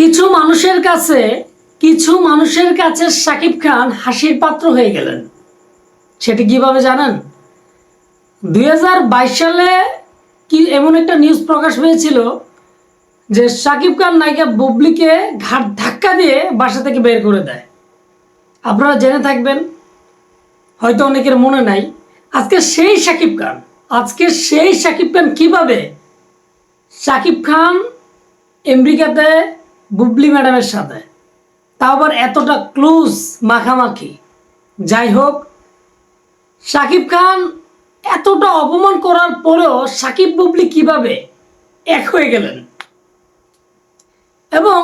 কিছু মানুষের কাছে, কিছু মানুষের কাছে সাকিব খান হাসির পাত্র হয়ে গেলেন। সেটি কীভাবে জানেন? দু হাজার বাইশ সালে কি এমন একটা নিউজ প্রকাশ পেয়েছিল যে সাকিব খান নায়িকা বুবলিকে ঘাট ধাক্কা দিয়ে বাসা থেকে বের করে দেয়। আপনারা জেনে থাকবেন, হয়তো অনেকের মনে নাই, আজকে সেই সাকিব খান, আজকে সেই সাকিব খান কীভাবে সাকিব খান আমেরিকাতে বুবলি ম্যাডামের সাথে। তাও আবার এতটা ক্লোজ মাখামাখি। যাই হোক সাকিব খান এতটা অপমান করার পরেও সাকিব বুবলি কীভাবে এক হয়ে গেলেন? এবং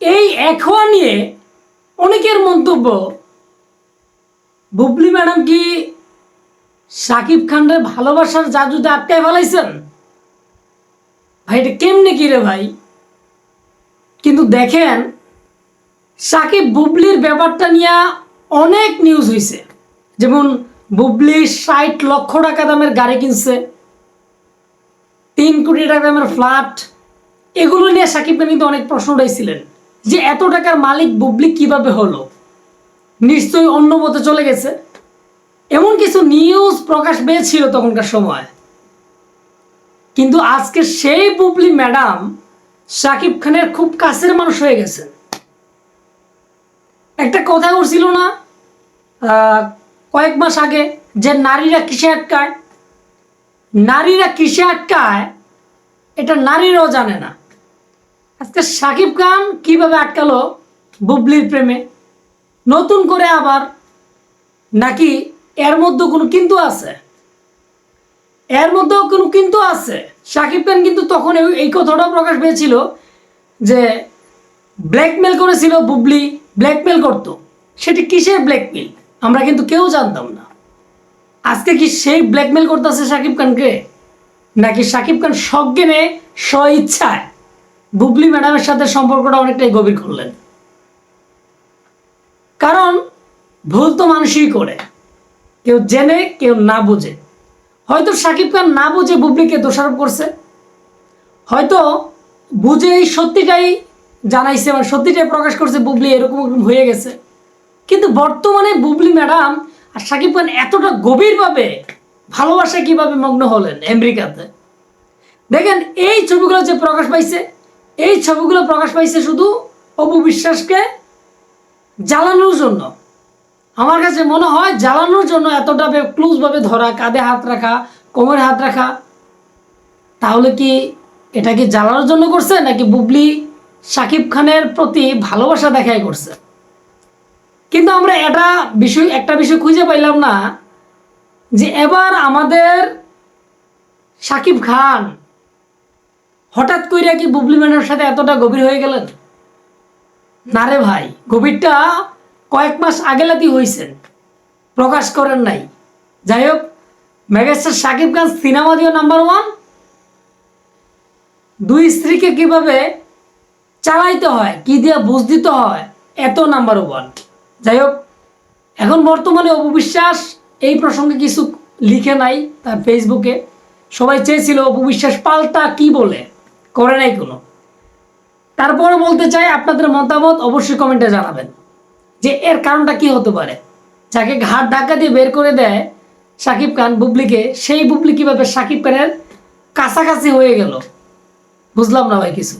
এই এক হওয়া নিয়ে অনেকের মন্তব্য, বুবলি ম্যাডাম কি সাকিব খানের ভালোবাসার জাদুতে আটকায় ফেলাইছেন? ভাই, এটা কেমনে কি রে ভাই? কিন্তু দেখেন, সাকিব বুবলির ব্যাপারটা নিয়ে অনেক নিউজ হয়েছে যেমন বুবলি ষাট লক্ষ টাকা দামের গাড়ি কিনছে, তিন কোটি টাকা দামের ফ্ল্যাট এগুলো নিয়ে সাকিব খান কিন্তু অনেক প্রশ্ন উঠাইছিলেন, যে এত টাকার মালিক বুবলি কীভাবে হলো? নিশ্চয়ই অন্য পথে চলে গেছে। এমন কিছু নিউজ প্রকাশ পেয়েছিল তখনকার সময়। কিন্তু আজকে সেই বুবলি ম্যাডাম সাকিব খানের খুব কাছের মানুষ হয়ে গেছেন একটা কথা উঠছিল না কয়েক মাস আগে যে নারীরা কিসে আটকায়? নারীরা কিসে আটকায়? এটা নারীরাও জানে না। আজকে সাকিব খান কীভাবে আটকালো বুবলির প্রেমে? নতুন করে আবার নাকি এর মধ্যে কোনো কিন্তু আছে? এর মধ্যেও কোনো কিন্তু আছে। সাকিব খান কিন্তু তখন এই- কথাটা প্রকাশ পেয়েছিল যে ব্ল্যাকমেল করেছিল বুবলি ব্ল্যাকমেল করতো। সেটি কিসের ব্ল্যাকমেল আমরা কিন্তু কেউ জানতাম না। আজকে কি সেই ব্ল্যাকমেল করতেছে সাকিব খানকে? নাকি সাকিব খান সজ্ঞানে স্ব ইচ্ছায় বুবলি ম্যাডামের সাথে সম্পর্কটা অনেকটাই গভীর করলেন? কারণ ভুল তো মানুষই করে। কেউ জেনে, কেউ না বুঝে। হয়তো সাকিব খান না বুঝে বুবলিকে দোষারোপ করছে। হয়তো বুঝে এই সত্যিটাই জানাইছে মানে সত্যিটাই প্রকাশ করছে বুবলি এরকম হয়ে গেছে। কিন্তু বর্তমানে বুবলি ম্যাডাম আর সাকিব খান এতটা গভীরভাবে ভালোবাসায় কীভাবে মগ্ন হলেন আমেরিকাতে? দেখেন, এই ছবিগুলো যে প্রকাশ পাইছে, এই ছবিগুলো প্রকাশ পাইছে শুধু অপু বিশ্বাসকে জ্বালানোর জন্য। আমার কাছে মনে হয় জ্বালানোর জন্য এতটা ক্লোজভাবে ধরা, কাঁধে হাত রাখা, কোমরে হাত রাখা। তাহলে কি এটা কি জ্বালানোর জন্য করছে নাকি বুবলি সাকিব খানের প্রতি ভালোবাসা দেখাই করছে? কিন্তু আমরা এটা বিষয়, একটা বিষয় খুঁজে পাইলাম না যে এবার আমাদের সাকিব খান হঠাৎ কইরা কি বুবলি ম্যানের সাথে এতটা গভীর হয়ে গেলেন? না রে ভাই, গভীরটা কয়েক মাস আগেলাতি হয়েছেন প্রকাশ করেন নাই। যাই হোক মেগাস্টার সাকিব খান সিনেমা দিও নাম্বার ওয়ান। দুই স্ত্রীকে কীভাবে চালাইতে হয়, কি দিয়ে বুঝ দিতে হয়, এত নাম্বার ওয়ান। যাই হোক এখন বর্তমানে অপবিশ্বাস এই প্রসঙ্গে কিছু লিখে নাই তার ফেসবুকে। সবাই চেয়েছিল অপবিশ্বাস পাল্টা কি বলে, করে নাই কোনো। তারপরে বলতে চাই, আপনাদের মতামত অবশ্যই কমেন্টে জানাবেন। যে এর কারণটা কি হতে পারে? যাকে ঘাট ধাক্কা দিয়ে বের করে দেয় সাকিব খান বুবলিকে। সেই বুবলি কীভাবে সাকিব খানের কাছাকাছি হয়ে গেল? বুঝলাম না ভাই কিছু।